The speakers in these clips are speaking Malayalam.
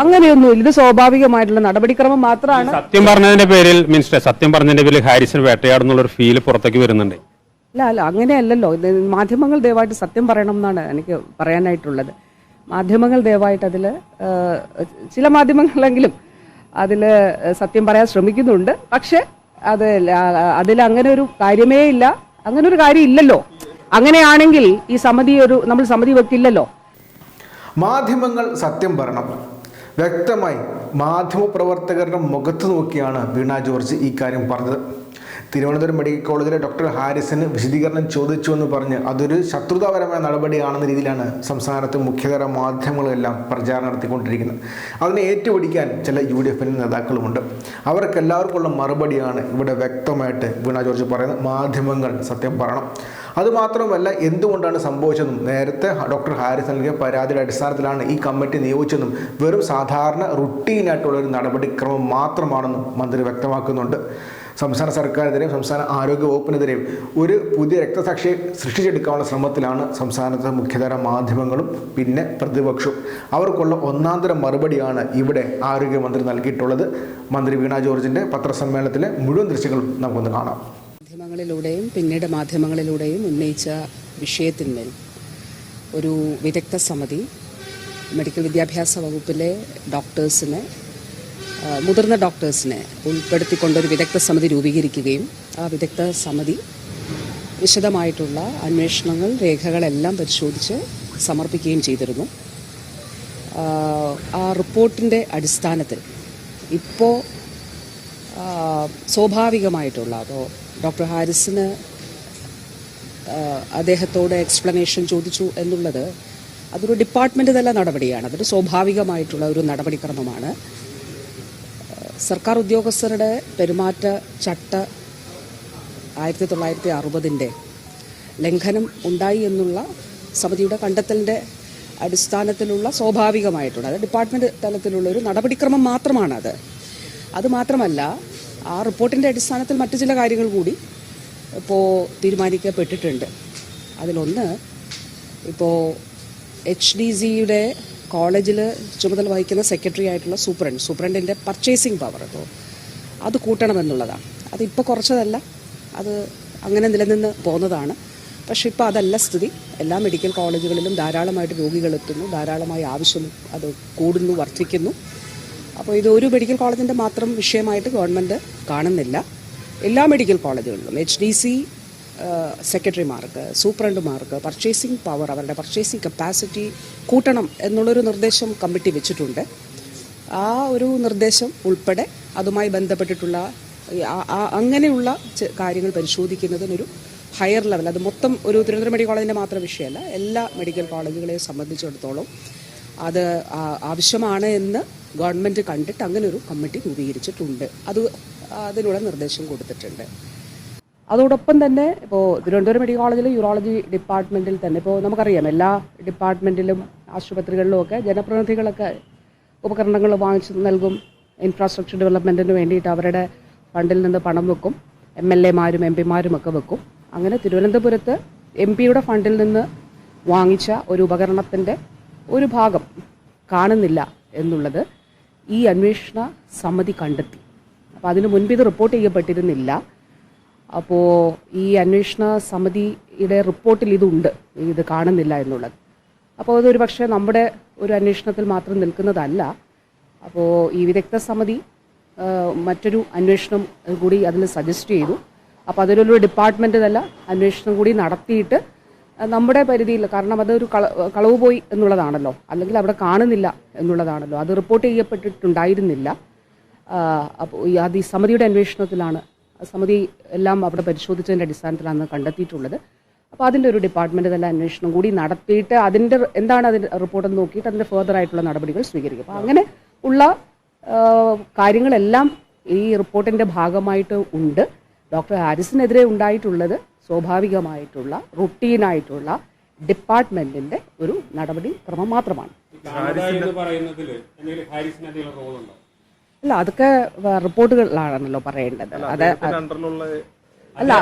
അങ്ങനെയൊന്നുമില്ല. ഇത് സ്വാഭാവികമായിട്ടുള്ള നടപടിക്രമം മാത്രമാണ്. സത്യം പറഞ്ഞതിന്റെ പേരിൽ മിനിസ്റ്റർ സത്യം പറഞ്ഞതിന്റെ പേരിൽ ഹാരിസൺ വേട്ടയാടുന്നുള്ള ഒരു ഫീൽ പുറത്തേക്ക് വരുന്നുണ്ട്. അല്ല അല്ല അങ്ങനെയല്ലല്ലോ. ഇത് മാധ്യമങ്ങൾ ദയവായിട്ട് സത്യം പറയണം എന്നാണ് എനിക്ക് പറയാനായിട്ടുള്ളത്. മാധ്യമങ്ങൾ ദയവായിട്ട് അതിൽ ചില മാധ്യമങ്ങളെങ്കിലും അതിൽ സത്യം പറയാൻ ശ്രമിക്കുന്നുണ്ട്. പക്ഷെ അത് അതിൽ അങ്ങനെ ഒരു കാര്യമേ ഇല്ല. അങ്ങനെ ഒരു കാര്യം ഇല്ലല്ലോ. അങ്ങനെയാണെങ്കിൽ ഈ സമിതി ഒരു നമ്മൾ സമിതി വെക്കില്ലല്ലോ. മാധ്യമങ്ങൾ സത്യം പറയണം. വ്യക്തമായി മാധ്യമപ്രവർത്തകരുടെ മുഖത്ത് നോക്കിയാണ് വീണ ജോർജ് ഈ കാര്യം പറഞ്ഞത്. തിരുവനന്തപുരം മെഡിക്കൽ കോളേജിലെ ഡോക്ടർ ഹാരിസിന് വിശദീകരണം ചോദിച്ചു എന്ന് പറഞ്ഞ് അതൊരു ശത്രുതാപരമായ നടപടിയാണെന്ന രീതിയിലാണ് സംസ്ഥാനത്തെ മുഖ്യതര മാധ്യമങ്ങളെല്ലാം പ്രചാരണം നടത്തിക്കൊണ്ടിരിക്കുന്നത്. അതിനെ ഏറ്റുപിടിക്കാൻ ചില യു ഡി എഫിന്റെ നേതാക്കളുമുണ്ട്. അവർക്കെല്ലാവർക്കുള്ള മറുപടിയാണ് ഇവിടെ വ്യക്തമായിട്ട് വീണ ജോർജ് പറയുന്നത്. മാധ്യമങ്ങൾ സത്യം പറയണം. അതുമാത്രമല്ല എന്തുകൊണ്ടാണ് സംഭവിച്ചതെന്നും നേരത്തെ ഡോക്ടർ ഹാരിസ് നൽകിയ പരാതിയുടെ അടിസ്ഥാനത്തിലാണ് ഈ കമ്മിറ്റി നിയോഗിച്ചതെന്നും വെറും സാധാരണ റുട്ടീനായിട്ടുള്ള ഒരു നടപടിക്രമം മാത്രമാണെന്നും മന്ത്രി വ്യക്തമാക്കുന്നുണ്ട്. സംസ്ഥാന സർക്കാരിനെതിരെയും സംസ്ഥാന ആരോഗ്യ വകുപ്പിനെതിരെയും ഒരു പുതിയ രക്തസാക്ഷിയെ സൃഷ്ടിച്ചെടുക്കാനുള്ള ശ്രമത്തിലാണ് സംസ്ഥാനത്തെ മുഖ്യധാര മാധ്യമങ്ങളും പിന്നെ പ്രതിപക്ഷവും. അവർക്കുള്ള ഒന്നാന്തരം മറുപടിയാണ് ഇവിടെ ആരോഗ്യമന്ത്രി നൽകിയിട്ടുള്ളത്. മന്ത്രി വീണ ജോർജിന്റെ പത്രസമ്മേളനത്തിലെ മുഴുവൻ ദൃശ്യങ്ങളും നമുക്കൊന്ന് കാണാം. മാധ്യമങ്ങളിലൂടെയും പിന്നീട് മാധ്യമങ്ങളിലൂടെയും ഉന്നയിച്ച വിഷയത്തിന്മേൽ ഒരു വിദഗ്ധ സമിതി മെഡിക്കൽ വിദ്യാഭ്യാസ വകുപ്പിലെ ഡോക്ടേഴ്സിനെ മുതിർന്ന ഡോക്ടേഴ്സിനെ ഉൾപ്പെടുത്തിക്കൊണ്ടൊരു വിദഗ്ധ സമിതി രൂപീകരിക്കുകയും ആ വിദഗ്ധ സമിതി വിശദമായിട്ടുള്ള അന്വേഷണങ്ങൾ രേഖകളെല്ലാം പരിശോധിച്ച് സമർപ്പിക്കുകയും ചെയ്തിരുന്നു. ആ, റിപ്പോർട്ടിന്റെ അടിസ്ഥാനത്തിൽ ഇപ്പോൾ സ്വാഭാവികമായിട്ടുള്ള അപ്പോൾ ഡോക്ടർ ഹാരിസിന് അദ്ദേഹത്തോടെ എക്സ്പ്ലനേഷൻ ചോദിച്ചു എന്നുള്ളത് അതൊരു ഡിപ്പാർട്ട്മെന്റ് തല നടപടിയാണ്. അതൊരു സ്വാഭാവികമായിട്ടുള്ള ഒരു നടപടിക്രമമാണ്. സർക്കാർ ഉദ്യോഗസ്ഥരുടെ പെരുമാറ്റ ചട്ട ആയിരത്തി തൊള്ളായിരത്തി അറുപതിന്റെ ലംഘനം ഉണ്ടായി എന്നുള്ള സമിതിയുടെ കണ്ടെത്തലിന്റെ അടിസ്ഥാനത്തിലുള്ള സ്വാഭാവികമായിട്ടുള്ള അത് ഡിപ്പാർട്ട്മെന്റ് തലത്തിലുള്ള ഒരു നടപടിക്രമം മാത്രമാണത്. അത് മാത്രമല്ല ആ റിപ്പോർട്ടിന്റെ അടിസ്ഥാനത്തിൽ മറ്റു ചില കാര്യങ്ങൾ കൂടി ഇപ്പോൾ തീരുമാനിക്കപ്പെട്ടിട്ടുണ്ട്. അതിലൊന്ന് ഇപ്പോൾ എച്ച് ഡി സിയുടെ കോളേജിൽ ചുമതല വഹിക്കുന്ന സെക്രട്ടറി ആയിട്ടുള്ള സൂപ്രണ്ട് സൂപ്രണ്ടിന്റെ പർച്ചേസിങ് പവർ. ഇപ്പോൾ അത് കൂട്ടണമെന്നുള്ളതാണ് അതിപ്പോൾ കുറച്ചതല്ല അത് അങ്ങനെ നിലനിന്ന് പോകുന്നതാണ് പക്ഷേ ഇപ്പോൾ അതല്ല സ്ഥിതി. എല്ലാ മെഡിക്കൽ കോളേജുകളിലും ധാരാളമായിട്ട് രോഗികൾ എത്തുന്നു ധാരാളമായി ആവശ്യം അത് കൂടുന്നു വർദ്ധിക്കുന്നു. അപ്പോൾ ഇത് ഒരു മെഡിക്കൽ കോളേജിന്റെ മാത്രം വിഷയമായിട്ട് ഗവൺമെന്റ് കാണുന്നില്ല. എല്ലാ മെഡിക്കൽ കോളേജുകളിലും എച്ച് ഡി സി സെക്രട്ടറിമാർക്ക് സൂപ്രണ്ടുമാർക്ക് പർച്ചേസിംഗ് പവർ അവരുടെ പർച്ചേസിംഗ് കപ്പാസിറ്റി കൂട്ടണം എന്നുള്ളൊരു നിർദ്ദേശം കമ്മിറ്റി വെച്ചിട്ടുണ്ട്. ആ ഒരു നിർദ്ദേശം ഉൾപ്പെടെ അതുമായി ബന്ധപ്പെട്ടിട്ടുള്ള അങ്ങനെയുള്ള കാര്യങ്ങൾ പരിശോധിക്കുന്നതിനൊരു ഹയർ ലെവൽ അത് മൊത്തം ഒരു തിരുവനന്തപുരം മെഡിക്കൽ കോളേജിന്റെ മാത്രം വിഷയമല്ല എല്ലാ മെഡിക്കൽ കോളേജുകളെ സംബന്ധിച്ചിടത്തോളം അത് ആവശ്യമാണ് എന്ന് ഗവൺമെന്റ് കണ്ടിട്ട് അങ്ങനെ ഒരു കമ്മിറ്റി രൂപീകരിച്ചിട്ടുണ്ട്. അത് അതിനുള്ള നിർദ്ദേശം കൊടുത്തിട്ടുണ്ട്. അതോടൊപ്പം തന്നെ ഇപ്പോൾ തിരുവനന്തപുരം മെഡിക്കൽ കോളേജിലെ യൂറോളജി ഡിപ്പാർട്ട്മെന്റിൽ തന്നെ ഇപ്പോൾ നമുക്കറിയാം എല്ലാ ഡിപ്പാർട്ട്മെന്റിലും ആശുപത്രികളിലും ഒക്കെ ജനപ്രതിനിധികളൊക്കെ ഉപകരണങ്ങൾ വാങ്ങിച്ചു നൽകും. ഇൻഫ്രാസ്ട്രക്ചർ ഡെവലപ്മെന്റിന് വേണ്ടിയിട്ട് അവരുടെ ഫണ്ടിൽ നിന്ന് പണം വെക്കും. എം എൽ എമാരും എം പിമാരും ഒക്കെ വെക്കും. അങ്ങനെ തിരുവനന്തപുരത്ത് എം പിയുടെ ഫണ്ടിൽ നിന്ന് വാങ്ങിച്ച ഒരു ഉപകരണത്തിന്റെ ഒരു ഭാഗം കാണുന്നില്ല എന്നുള്ളത് ഈ അന്വേഷണ സമിതി കണ്ടെത്തി. അപ്പോൾ അതിനു മുൻപ് ഇത് റിപ്പോർട്ട് ചെയ്യപ്പെട്ടിരുന്നില്ല. അപ്പോൾ ഈ അന്വേഷണ സമിതിയുടെ റിപ്പോർട്ടിൽ ഇതുണ്ട്. ഇത് കാണുന്നില്ല എന്നുള്ളത്. അപ്പോൾ അതൊരു പക്ഷേ നമ്മുടെ ഒരു അന്വേഷണത്തിൽ മാത്രം നിൽക്കുന്നതല്ല. അപ്പോൾ ഈ വിദഗ്ധ സമിതി മറ്റൊരു അന്വേഷണം കൂടി അതിൽ സജസ്റ്റ് ചെയ്തു. അപ്പോൾ അതിലൊരു ഡിപ്പാർട്ട്മെന്റ് തല അന്വേഷണം കൂടി നടത്തിയിട്ട് നമ്മുടെ പരിധിയിൽ കാരണം അതൊരു കള കളവ് പോയി എന്നുള്ളതാണല്ലോ. അല്ലെങ്കിൽ അവിടെ കാണുന്നില്ല എന്നുള്ളതാണല്ലോ. അത് റിപ്പോർട്ട് ചെയ്യപ്പെട്ടിട്ടുണ്ടായിരുന്നില്ല. അപ്പോൾ അത് ഈ സമിതിയുടെ അന്വേഷണത്തിലാണ് സമിതി എല്ലാം അവിടെ പരിശോധിച്ചതിന്റെ അടിസ്ഥാനത്തിലാണ് കണ്ടെത്തിയിട്ടുള്ളത്. അപ്പോൾ അതിന്റെ ഒരു ഡിപ്പാർട്ട്മെന്റ് തന്നെ അന്വേഷണം കൂടി നടത്തിയിട്ട് അതിന്റെ എന്താണ് അതിന്റെ റിപ്പോർട്ട് എന്ന് നോക്കിയിട്ട് അതിന്റെ ഫെർദർ ആയിട്ടുള്ള നടപടികൾ സ്വീകരിക്കും. അപ്പോൾ അങ്ങനെ ഉള്ള കാര്യങ്ങളെല്ലാം ഈ റിപ്പോർട്ടിന്റെ ഭാഗമായിട്ട് ഉണ്ട്. ഡോക്ടർ ഹാരിസിനെതിരെ ഉണ്ടായിട്ടുള്ളത്. സ്വാഭാവികമായിട്ടുള്ള റുട്ടീനായിട്ടുള്ള ഡിപ്പാർട്ട്മെന്റിന്റെ ഒരു നടപടി ക്രമം മാത്രമാണ്. അല്ല അതൊക്കെ റിപ്പോർട്ടുകളാണല്ലോ റിപ്പോർട്ടുകളിലാണല്ലോ പറയേണ്ടത്. അത് അല്ല.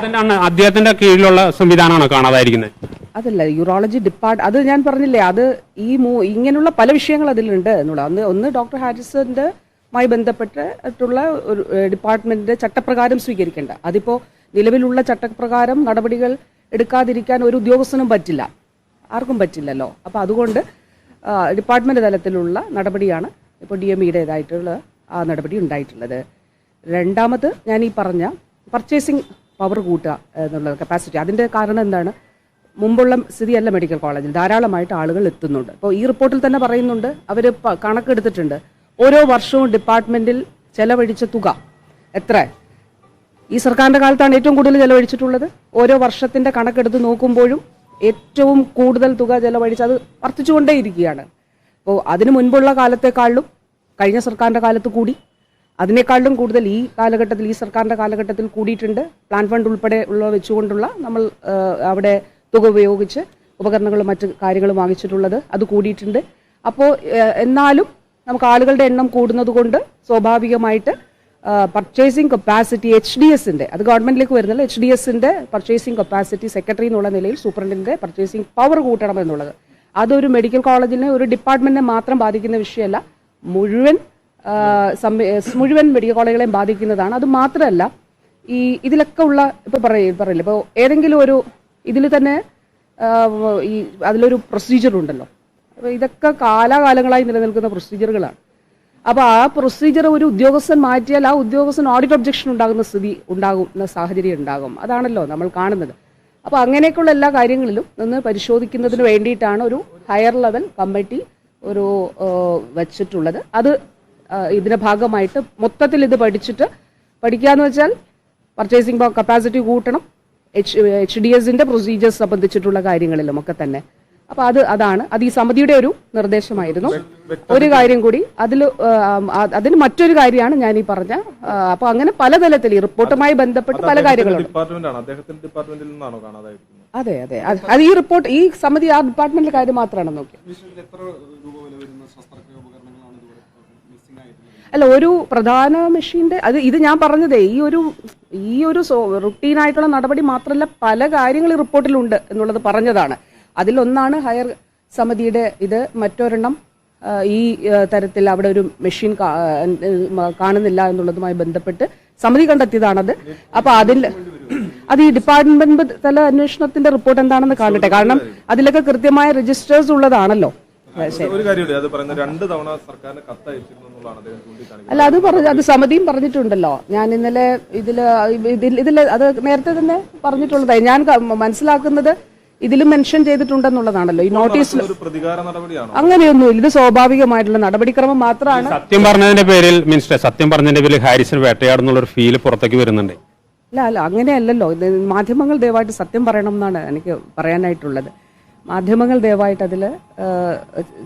അദ്ദേഹത്തിന്റെ കീഴിലുള്ള സംവിധാനമാണോ കാണാതായിരിക്കുന്നത്? അതല്ല യൂറോളജി ഡിപ്പാർട്ട് അത് ഞാൻ പറഞ്ഞില്ലേ അത് ഈ മൂ ഇങ്ങനെയുള്ള പല വിഷയങ്ങൾ അതിലുണ്ട് എന്നുള്ള അന്ന് ഒന്ന് ഡോക്ടർ ഹാരിസന്റെ മായി ബന്ധപ്പെട്ടിട്ടുള്ള ഒരു ഡിപ്പാർട്ട്മെന്റിന്റെ ചട്ടപ്രകാരം സ്വീകരിക്കേണ്ട. അതിപ്പോ നിലവിലുള്ള ചട്ടപ്രകാരം നടപടികൾ എടുക്കാതിരിക്കാൻ ഒരു ഉദ്യോഗസ്ഥനും പറ്റില്ല. ആർക്കും പറ്റില്ലല്ലോ. അപ്പോൾ അതുകൊണ്ട് ഡിപ്പാർട്ട്മെന്റ് തലത്തിലുള്ള നടപടിയാണ് ഇപ്പോൾ ഡി എം ഇയുടേതായിട്ടുള്ള ആ നടപടി ഉണ്ടായിട്ടുള്ളത്. രണ്ടാമത് ഞാൻ ഈ പറഞ്ഞ പർച്ചേസിംഗ് പവർ കൂട്ടുക എന്നുള്ള കപ്പാസിറ്റി അതിന്റെ കാരണം എന്താണ്? മുമ്പുള്ള സ്ഥിതിയല്ല മെഡിക്കൽ കോളേജിൽ ധാരാളമായിട്ട് ആളുകൾ എത്തുന്നുണ്ട്. അപ്പോൾ ഈ റിപ്പോർട്ടിൽ തന്നെ പറയുന്നുണ്ട് അവർ കണക്കെടുത്തിട്ടുണ്ട്. ഓരോ വർഷവും ഡിപ്പാർട്ട്മെന്റിൽ ചെലവഴിച്ച തുക. എത്ര? ഈ സർക്കാരിന്റെ കാലത്താണ് ഏറ്റവും കൂടുതൽ ചെലവഴിച്ചിട്ടുള്ളത്. ഓരോ വർഷത്തിന്റെ കണക്കെടുത്ത് നോക്കുമ്പോഴും ഏറ്റവും കൂടുതൽ തുക ചെലവഴിച്ച് അത് വർദ്ധിച്ചുകൊണ്ടേയിരിക്കുകയാണ്. അപ്പോൾ അതിനു മുൻപുള്ള കാലത്തെക്കാളും കഴിഞ്ഞ സർക്കാരിന്റെ കാലത്ത് കൂടി. അതിനേക്കാളും കൂടുതൽ ഈ കാലഘട്ടത്തിൽ ഈ സർക്കാരിന്റെ കാലഘട്ടത്തിൽ കൂടിയിട്ടുണ്ട്. പ്ലാൻ ഫണ്ട് ഉൾപ്പെടെ ഉള്ള വെച്ചുകൊണ്ടുള്ള നമ്മൾ അവിടെ തുക ഉപയോഗിച്ച് ഉപകരണങ്ങളും മറ്റ് കാര്യങ്ങളും വാങ്ങിച്ചിട്ടുള്ളത് അത് കൂടിയിട്ടുണ്ട്. അപ്പോൾ എന്നാലും നമുക്ക് ആളുകളുടെ എണ്ണം കൂടുന്നത് കൊണ്ട് സ്വാഭാവികമായിട്ട് പർച്ചേസിംഗ് കപ്പാസിറ്റി എച്ച് ഡി എസിന്റെ അത് ഗവൺമെന്റിലേക്ക് വരുന്നില്ല എച്ച് ഡി എസിന്റെ പർച്ചേസിംഗ് കപ്പാസിറ്റി സെക്രട്ടറി എന്നുള്ള നിലയിൽ സൂപ്രണ്ടിന്റെ പർച്ചേസിംഗ് പവർ കൂട്ടണം എന്നുള്ളത്. അതൊരു മെഡിക്കൽ കോളേജിനെ ഒരു ഡിപ്പാർട്ട്മെന്റിനെ മാത്രം ബാധിക്കുന്ന വിഷയമല്ല മുഴുവൻ മുഴുവൻ മെഡിക്കൽ കോളേജുകളെയും ബാധിക്കുന്നതാണ്. അത് മാത്രമല്ല ഈ ഇതിലൊക്കെ ഉള്ള ഇപ്പൊ പറയ പറയില്ല ഇപ്പോൾ ഏതെങ്കിലും ഒരു ഇതിൽ തന്നെ ഈ അതിലൊരു പ്രൊസീജിയർ ഉണ്ടല്ലോ. അപ്പൊ ഇതൊക്കെ കാലാകാലങ്ങളായി നിലനിൽക്കുന്ന പ്രൊസീജിയറുകളാണ് അപ്പൊ ആ പ്രൊസീജിയർ ഒരു ഉദ്യോഗസ്ഥൻ മാറ്റിയാൽ ആ ഉദ്യോഗസ്ഥൻ ഓഡിറ്റ് ഒബ്ജക്ഷൻ ഉണ്ടാകുന്ന സ്ഥിതി ഉണ്ടാകുന്ന സാഹചര്യം ഉണ്ടാകും. അതാണല്ലോ നമ്മൾ കാണുന്നത്. അപ്പോൾ അങ്ങനെയൊക്കെയുള്ള എല്ലാ കാര്യങ്ങളിലും നിന്ന് പരിശോധിക്കുന്നതിന് വേണ്ടിയിട്ടാണ് ഒരു ഹയർ ലെവൽ കമ്മിറ്റി ഒരു വെച്ചിട്ടുള്ളത്. അത് ഇതിന്റെ ഭാഗമായിട്ട് മൊത്തത്തിൽ ഇത് പഠിച്ചിട്ട് പഠിക്കാന്ന് വെച്ചാൽ പർച്ചേസിംഗ് കപ്പാസിറ്റി കൂട്ടണം. എച്ച് എച്ച് ഡി എസിന്റെ പ്രൊസീജിയേഴ്സ് സംബന്ധിച്ചിട്ടുള്ള കാര്യങ്ങളിലും ഒക്കെ തന്നെ. അപ്പൊ അത് അതാണ്. അത് ഈ സമിതിയുടെ ഒരു നിർദ്ദേശമായിരുന്നു. ഒരു കാര്യം കൂടി അതിൽ അതിന് മറ്റൊരു കാര്യമാണ് ഞാൻ ഈ പറഞ്ഞ അപ്പോൾ അപ്പൊ അങ്ങനെ പലതലത്തിൽ ഈ റിപ്പോർട്ടുമായി ബന്ധപ്പെട്ട് പല കാര്യങ്ങളുണ്ട്. ഡിപ്പാർട്ട്മെന്റ് അദ്ദേഹത്തിന്റെ ഡിപ്പാർട്ട്മെന്റിൽ നിന്നാണോ കാണാതായിരിക്കുന്നത്? അതെ അതെ. അത് അത് ഈ റിപ്പോർട്ട് ഈ സമിതി ആ ഡിപ്പാർട്ട്മെന്റിലെ കാര്യം മാത്രമാണ് നോക്കി അല്ല ഒരു പ്രധാന മെഷീന്റെ അത് ഇത് ഞാൻ പറഞ്ഞതേ ഈ ഒരു ഈ ഒരു റുട്ടീനായിട്ടുള്ള നടപടി മാത്രമല്ല പല കാര്യങ്ങൾ റിപ്പോർട്ടിലുണ്ട് എന്നുള്ളത് പറഞ്ഞതാണ്. അതിലൊന്നാണ് ഹയർ സമിതിയുടെ ഇത്. മറ്റൊരെണ്ണം ഈ തരത്തിൽ അവിടെ ഒരു മെഷീൻ കാണുന്നില്ല എന്നുള്ളതുമായി ബന്ധപ്പെട്ട് സമിതി കണ്ടെത്തിയതാണത്. അപ്പൊ അതിൽ അത് ഈ ഡിപ്പാർട്ട്മെന്റ് തല അന്വേഷണത്തിന്റെ റിപ്പോർട്ട് എന്താണെന്ന് കാണട്ടെ. കാരണം അതിലൊക്കെ കൃത്യമായ രജിസ്റ്റേഴ്സ് ഉള്ളതാണല്ലോ. അല്ല അത് പറഞ്ഞു അത് സമിതിയും പറഞ്ഞിട്ടുണ്ടല്ലോ. ഞാൻ ഇന്നലെ ഇതിൽ ഇതിൽ ഇതിൽ അത് നേരത്തെ തന്നെ പറഞ്ഞിട്ടുള്ളതായി. ഞാൻ മനസ്സിലാക്കുന്നത് ഇതിലും മെൻഷൻ ചെയ്തിട്ടുണ്ടെന്നുള്ളതാണല്ലോ. ഈ നോട്ടീസിൽ ഒരു പ്രതികാര നടപടിയാണോ? അങ്ങനെയൊന്നുമില്ല. ഇത് സ്വാഭാവികമായിട്ടുള്ള നടപടിക്രമം മാത്രമാണ്. സത്യം പറഞ്ഞതിന്റെ പേരിൽ മിനിസ്റ്റർ സത്യം പറഞ്ഞതിന്റെ പേരിൽ ഹാരിസൺ വേട്ടയാടുന്നുള്ള ഒരു ഫീൽ പുറത്തേക്ക് വരുന്നുണ്ട്. അല്ല അല്ല അങ്ങനെയല്ലല്ലോ. ഇത് മാധ്യമങ്ങൾ ദയവായിട്ട് സത്യം പറയണം എന്നാണ് എനിക്ക് പറയാനായിട്ടുള്ളത്. മാധ്യമങ്ങൾ ദയവായിട്ട് അതിൽ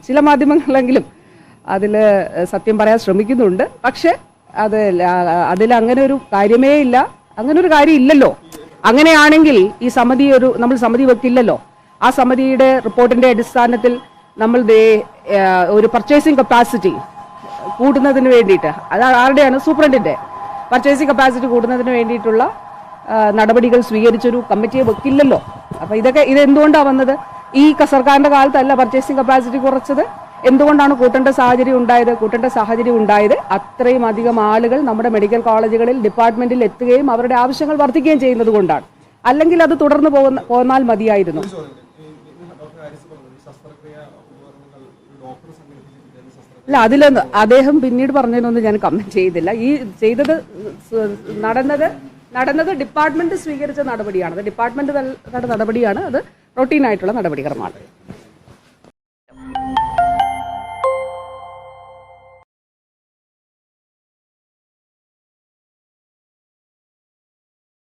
ചില മാധ്യമങ്ങളെങ്കിലും അതിൽ സത്യം പറയാൻ ശ്രമിക്കുന്നുണ്ട്. പക്ഷെ അത് അതിൽ അങ്ങനെ ഒരു കാര്യമേ ഇല്ല. അങ്ങനെ ഒരു കാര്യം ഇല്ലല്ലോ അങ്ങനെയാണെങ്കിൽ ഈ സമിതി ഒരു നമ്മൾ സമിതി വെക്കില്ലല്ലോ. ആ സമിതിയുടെ റിപ്പോർട്ടിന്റെ അടിസ്ഥാനത്തിൽ നമ്മൾ ഒരു പർച്ചേസിംഗ് കപ്പാസിറ്റി കൂടുന്നതിന് വേണ്ടിയിട്ട് അത് ആരുടെയാണ്? സൂപ്രണ്ടിന്റെ. പർച്ചേസിംഗ് കപ്പാസിറ്റി കൂടുന്നതിന് വേണ്ടിയിട്ടുള്ള നടപടികൾ സ്വീകരിച്ചൊരു കമ്മിറ്റിയെ വെക്കില്ലല്ലോ. അപ്പൊ ഇതൊക്കെ ഇത് എന്തുകൊണ്ടാണ് വന്നത്? ഈ സർക്കാരിന്റെ കാലത്തല്ല പർച്ചേസിംഗ് കപ്പാസിറ്റി കുറച്ചത്. എന്തുകൊണ്ടാണ് കൂട്ടേണ്ട സാഹചര്യം ഉണ്ടായത് കൂട്ടേണ്ട സാഹചര്യം ഉണ്ടായത് അത്രയും അധികം ആളുകൾ നമ്മുടെ മെഡിക്കൽ കോളേജുകളിൽ ഡിപ്പാർട്ട്മെന്റിൽ എത്തുകയും അവരുടെ ആവശ്യങ്ങൾ വർദ്ധിക്കുകയും ചെയ്യുന്നത് കൊണ്ടാണ് അല്ലെങ്കിൽ അത് തുടർന്ന് പോകുന്ന പോന്നാൽ മതിയായിരുന്നു അല്ല അതിലൊന്ന് അദ്ദേഹം പിന്നീട് പറഞ്ഞതിനൊന്നും ഞാൻ കമന്റ് ചെയ്തില്ല ഈ ചെയ്തത് നടന്നത് നടന്നത് ഡിപ്പാർട്ട്മെന്റ് സ്വീകരിച്ച നടപടിയാണ് അത് ഡിപ്പാർട്ട്മെന്റ് നടപടിയാണ് അത് റൊട്ടീനായിട്ടുള്ള നടപടിക്രമമാണ്